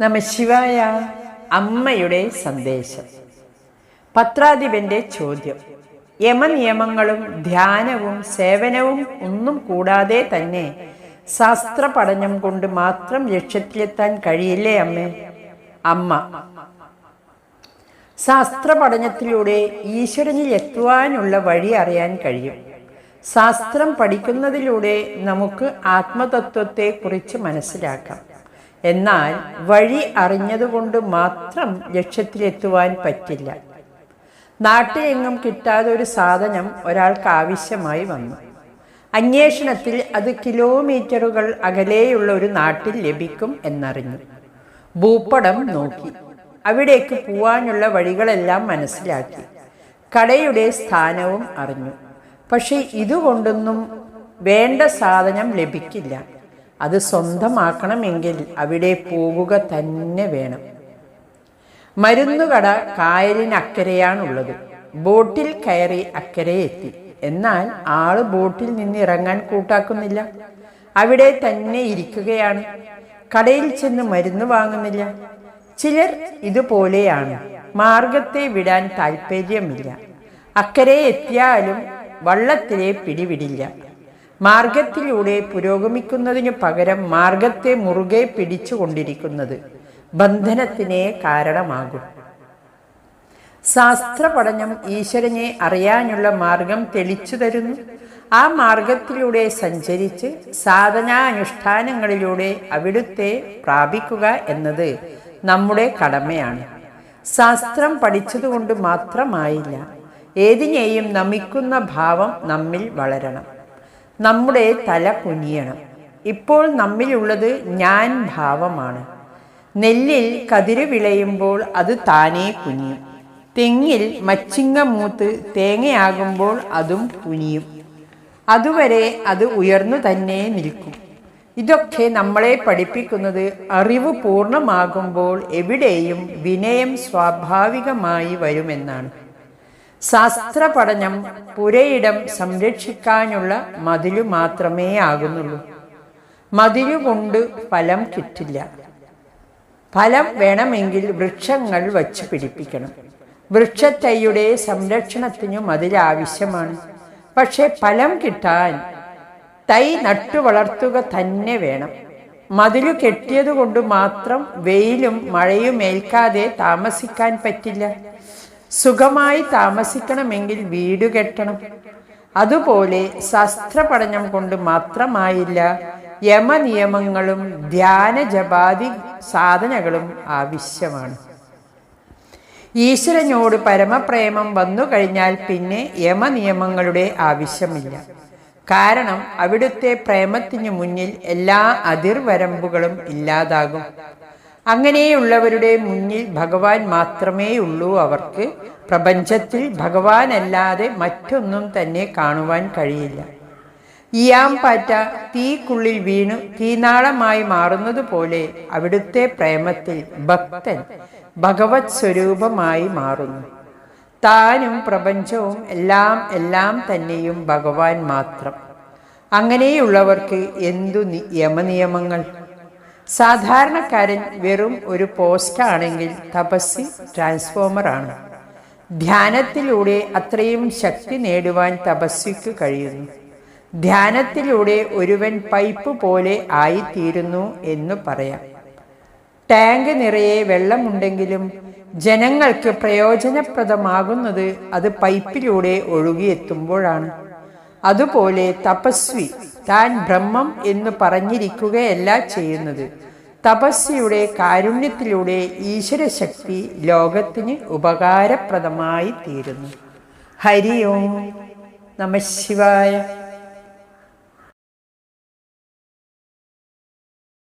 നമശിവായ അമ്മയുടെ സന്ദേശം. പത്രാധിപന്റെ ചോദ്യം. യമനിയമങ്ങളും ധ്യാനവും സേവനവും ഒന്നും കൂടാതെ തന്നെ ശാസ്ത്ര പഠനം കൊണ്ട് മാത്രം ലക്ഷ്യത്തിലെത്താൻ കഴിയില്ലേ അമ്മേ? അമ്മ. ശാസ്ത്ര പഠനത്തിലൂടെ ഈശ്വരനിൽ എത്തുവാനുള്ള വഴി അറിയാൻ കഴിയും. ശാസ്ത്രം പഠിക്കുന്നതിലൂടെ നമുക്ക് ആത്മതത്വത്തെക്കുറിച്ച് മനസ്സിലാക്കാം. എന്നാൽ വഴി അറിഞ്ഞതുകൊണ്ട് മാത്രം ലക്ഷ്യത്തിലെത്തുവാൻ പറ്റില്ല. നാട്ടിലെങ്ങും കിട്ടാതെ ഒരു സാധനം ഒരാൾക്ക് ആവശ്യമായി വന്നു. അന്വേഷണത്തിൽ അത് കിലോമീറ്ററുകൾ അകലെയുള്ള ഒരു നാട്ടിൽ ലഭിക്കും എന്നറിഞ്ഞു. ഭൂപടം നോക്കി. അവിടേക്ക് പോവാനുള്ള വഴികളെല്ലാം മനസ്സിലാക്കി. കടയുടെ സ്ഥാനവും അറിഞ്ഞു. പക്ഷെ ഇതുകൊണ്ടൊന്നും വേണ്ട സാധനം ലഭിക്കില്ല. അത് സ്വന്തമാക്കണമെങ്കിൽ അവിടെ പോകുക തന്നെ വേണം. മരുന്നുകട കായലിനക്കരയാണുള്ളത്. ബോട്ടിൽ കയറി അക്കരെ എത്തി. എന്നാൽ ആൾ ബോട്ടിൽ നിന്ന് ഇറങ്ങാൻ കൂട്ടാക്കുന്നില്ല. അവിടെ തന്നെ ഇരിക്കുകയാണ്. കടയിൽ ചെന്ന് മരുന്ന് വാങ്ങുന്നില്ല. ചിലർ ഇതുപോലെയാണ്. മാർഗത്തെ വിടാൻ താല്പര്യമില്ല അക്കരെ എത്തിയാലും വള്ളത്തിലെ പിടിവിടില്ല. മാർഗത്തിലൂടെ പുരോഗമിക്കുന്നതിനു പകരം മാർഗത്തെ മുറുകെ പിടിച്ചുകൊണ്ടിരിക്കുന്നത് ബന്ധനത്തിനെ കാരണമാകും. ശാസ്ത്ര പഠനം ഈശ്വരനെ അറിയാനുള്ള മാർഗം തെളിച്ചു തരുന്നു. ആ മാർഗത്തിലൂടെ സഞ്ചരിച്ച് സാധനാനുഷ്ഠാനങ്ങളിലൂടെ അവിടുത്തെ പ്രാപിക്കുക എന്നത് നമ്മുടെ കടമയാണ്. ശാസ്ത്രം പഠിച്ചതുകൊണ്ട് മാത്രമായില്ല ഏതിനെയും നമിക്കുന്ന ഭാവം നമ്മിൽ വളരണം. നമ്മുടെ തല കുനിയണം. ഇപ്പോൾ നമ്മിലുള്ളത് ഞാൻ ഭാവമാണ്. നെല്ലിൽ കതിര് വിളയുമ്പോൾ അത് താനേ കുനിയും. തെങ്ങിൽ മച്ചിങ്ങ മൂത്ത് തേങ്ങയാകുമ്പോൾ അതും കുനിയും. അതുവരെ അത് ഉയർന്നു തന്നെ നിൽക്കും. ഇതൊക്കെ നമ്മളെ പഠിപ്പിക്കുന്നത് അറിവ് പൂർണമാകുമ്പോൾ എവിടെയും വിനയം സ്വാഭാവികമായി വരുമെന്നാണ്. ശാസ്ത്ര പഠനം പുരയിടം സംരക്ഷിക്കാനുള്ള മതിലു മാത്രമേ ആകുന്നുള്ളൂ. മതിലുകൊണ്ട് ഫലം കിട്ടില്ല. ഫലം വേണമെങ്കിൽ വൃക്ഷങ്ങൾ വച്ച് പിടിപ്പിക്കണം. വൃക്ഷത്തൈയുടെ സംരക്ഷണത്തിനു മതിൽ ആവശ്യമാണ്. പക്ഷെ ഫലം കിട്ടാൻ തൈ നട്ടു വളർത്തുക തന്നെ വേണം. മതിലു കെട്ടിയതുകൊണ്ട് മാത്രം വെയിലും മഴയും ഏൽക്കാതെ താമസിക്കാൻ പറ്റില്ല. സുഖമായി താമസിക്കണമെങ്കിൽ വീട് കെട്ടണം. അതുപോലെ ശാസ്ത്ര പഠനം കൊണ്ട് മാത്രമായില്ല യമനിയമങ്ങളും ധ്യാന ജപാതി സാധനകളും ആവശ്യമാണ്. ഈശ്വരനോട് പരമപ്രേമം വന്നു കഴിഞ്ഞാൽ പിന്നെ യമനിയമങ്ങളുടെ ആവശ്യമില്ല. കാരണം അവിടുത്തെ പ്രേമത്തിനു മുന്നിൽ എല്ലാ അതിർവരമ്പുകളും ഇല്ലാതാകും. അങ്ങനെയുള്ളവരുടെ മുന്നിൽ ഭഗവാൻ മാത്രമേ ഉള്ളൂ അവർക്ക്. പ്രപഞ്ചത്തിൽ ഭഗവാനല്ലാതെ മറ്റൊന്നും തന്നെ കാണുവാൻ കഴിയില്ല. ഇയാം പാറ്റ തീക്കുള്ളിൽ വീണു തീനാളമായി മാറുന്നത് പോലെ അവിടുത്തെ പ്രേമത്തിൽ ഭക്തൻ ഭഗവത് സ്വരൂപമായി മാറുന്നു. താനും പ്രപഞ്ചവും എല്ലാം എല്ലാം തന്നെയും ഭഗവാൻ മാത്രം. അങ്ങനെയുള്ളവർക്ക് എന്തു യമനിയമങ്ങൾ? സാധാരണക്കാരൻ വെറും ഒരു പോസ്റ്റ് ആണെങ്കിൽ തപസ്സി ട്രാൻസ്ഫോമർ ആണ് ധ്യാനത്തിലൂടെ അത്രയും ശക്തി നേടുവാൻ തപസ്സിക്ക് കഴിയുന്നു. ധ്യാനത്തിലൂടെ ഒരുവൻ പൈപ്പ് പോലെ ആയിത്തീരുന്നു എന്ന് പറയാം. ടാങ്ക് നിറയെ വെള്ളമുണ്ടെങ്കിലും ജനങ്ങൾക്ക് പ്രയോജനപ്രദമാകുന്നത് അത് പൈപ്പിലൂടെ ഒഴുകിയെത്തുമ്പോഴാണ്. അതുപോലെ തപസ്വി താൻ ബ്രഹ്മം എന്ന് പറഞ്ഞിരിക്കുകയല്ല ചെയ്യുന്നത്. തപസ്വിയുടെ കാരുണ്യത്തിലൂടെ ഈശ്വരശക്തി ലോകത്തിന് ഉപകാരപ്രദമായി തീരുന്നു ഹരി ഓം നമ ശിവായ.